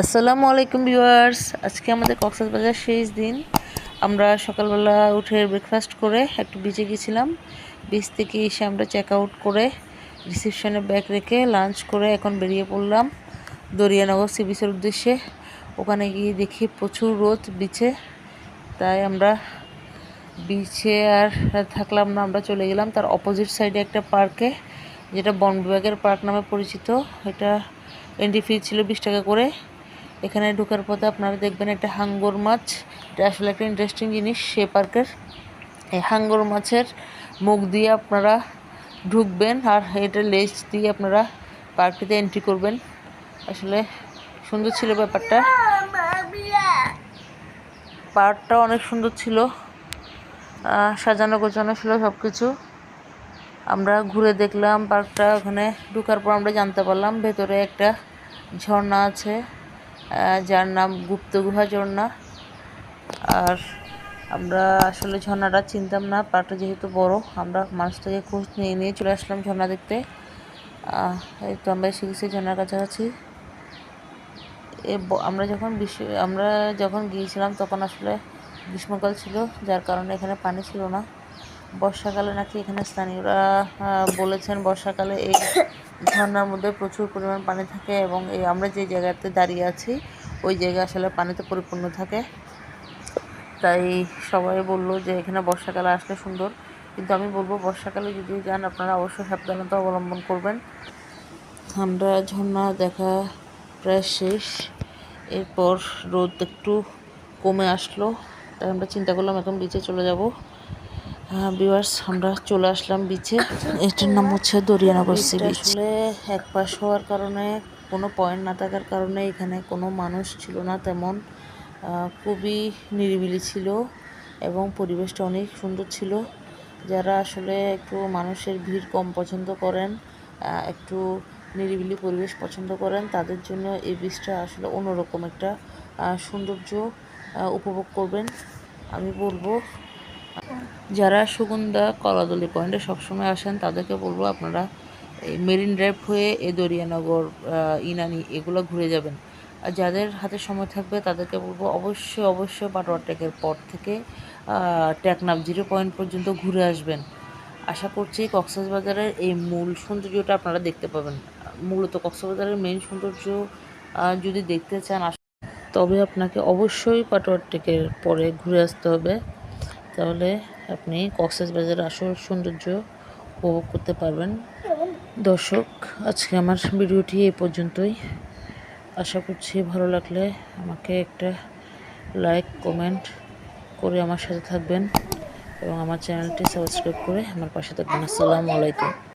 আসসালামু আলাইকুম ভিউয়ার্স। আজকে আমাদের কক্সবাজার শেষ দিন। আমরা সকালবেলা উঠে ব্রেকফাস্ট করে একটু বিচে গেছিলাম। বিচ থেকে এসে আমরা চেক আউট করে রিসেপশনে ব্যাগ রেখে লাঞ্চ করে এখন বেরিয়ে পড়লাম দরিয়ানগর সি বিচের উদ্দেশ্যে। ওখানে গিয়ে দেখি প্রচুর রোদ বিচে তাই আমরা বিচে আর থাকলাম না, আমরা চলে গেলাম তার অপোজিট সাইডে একটা পার্কে যেটা বন বিভাগের পার্ক নামে পরিচিত। এটা এন্ট্রি ফি ছিল বিশ টাকা করে। এখানে ঢোকার পথে আপনারা দেখবেন একটা হাঙ্গর মাছ। এটা আসলে একটা ইন্টারেস্টিং জিনিস, সে পার্কের। এই হাঙ্গর মাছের মুখ দিয়ে আপনারা ঢুকবেন আর এটা লেজ দিয়ে আপনারা পার্কটিতে এন্ট্রি করবেন। আসলে সুন্দর ছিল ব্যাপারটা। পার্কটা অনেক সুন্দর ছিল। সাজানো গোছানো ছিল সব কিছু আমরা ঘুরে দেখলাম পার্কটা। ওখানে ঢুকার পর আমরা জানতে পারলাম, ভেতরে একটা ঝর্ণা আছে। যার নাম গুপ্ত গুহা ঝর্ণা আর আমরা আসলে ঝর্ণাটা চিনতাম না পার্কটা যেহেতু বড়, আমরা মানুষ থেকে খোঁজ নিয়ে নিয়ে চলে আসলাম ঝর্ণা দেখতে। এই তো আমরা এসে গেছি ঝর্ণার কাছাকাছি। এ আমরা যখন বিশ্ব, আমরা যখন গিয়েছিলাম তখন আসলে গ্রীষ্মকাল ছিল, যার কারণে এখানে পানি ছিল না। বর্ষাকালে নাকি এখানে স্থানীয়রা বলেছেন বর্ষাকালে এই ঝর্ণার মধ্যে প্রচুর পরিমাণ পানি থাকে এবং এই আমরা যে জায়গাতে দাঁড়িয়ে আছি, ওই জায়গা আসলে পানিতে পরিপূর্ণ থাকে। তাই সবাই বলল যে এখানে বর্ষাকালে আসলে সুন্দর। কিন্তু আমি বলব, বর্ষাকালে যদি যান, আপনারা অবশ্যই সাবধানতা অবলম্বন করবেন। আমরা ঝর্ণা দেখা প্রায় শেষ। এরপর রোদ একটু কমে আসলো, তাই আমরা চিন্তা করলাম এখন বিচে চলে যাব। বিভার্স আমরা চলে আসলাম বিচে এটার নাম হচ্ছে দরিয়ানগর সি বিচ আসলে এক পাশ হওয়ার কারণে কোনো পয়েন্ট না থাকার কারণে এখানে কোনো মানুষ ছিল না তেমন। খুবই নিরিবিলি ছিল এবং পরিবেশটা অনেক সুন্দর ছিল। যারা আসলে একটু মানুষের ভিড় কম পছন্দ করেন একটু নিরিবিলি পরিবেশ পছন্দ করেন তাদের জন্য এই বীজটা আসলে অন্যরকম একটা সৌন্দর্য উপভোগ করবেন। আমি বলব যারা সুগন্ধা কলাদলি পয়েন্টে সবসময় আসেন, তাদেরকে বলব আপনারা এই মেরিন ড্রাইভ হয়ে এ দরিয়ানগর ইনানি এগুলো ঘুরে যাবেন। আর যাদের হাতে সময় থাকবে, তাদেরকে বলব অবশ্যই অবশ্যই পাটোয়ার টেকের পর থেকে টেকনাফ জিরো পয়েন্ট পর্যন্ত ঘুরে আসবেন। আশা করছি কক্সবাজারের এই মূল সৌন্দর্যটা আপনারা দেখতে পাবেন। মূলত কক্সবাজারের মেইন সৌন্দর্য যদি দেখতে চান তবে আপনাকে অবশ্যই পাটোয়ার টেকের পরে ঘুরে আসতে হবে। তাহলে আপনি কক্সবাজারের আসল সৌন্দর্য উপভোগ করতে পারবেন। দর্শক, আজকে আমার ভিডিওটি এই পর্যন্তই। আশা করছি ভালো লাগলে আমাকে একটা লাইক, কমেন্ট করে আমার সাথে থাকবেন এবং আমার চ্যানেলটি সাবস্ক্রাইব করে আমার পাশে থাকবেন। আসসালামু আলাইকুম।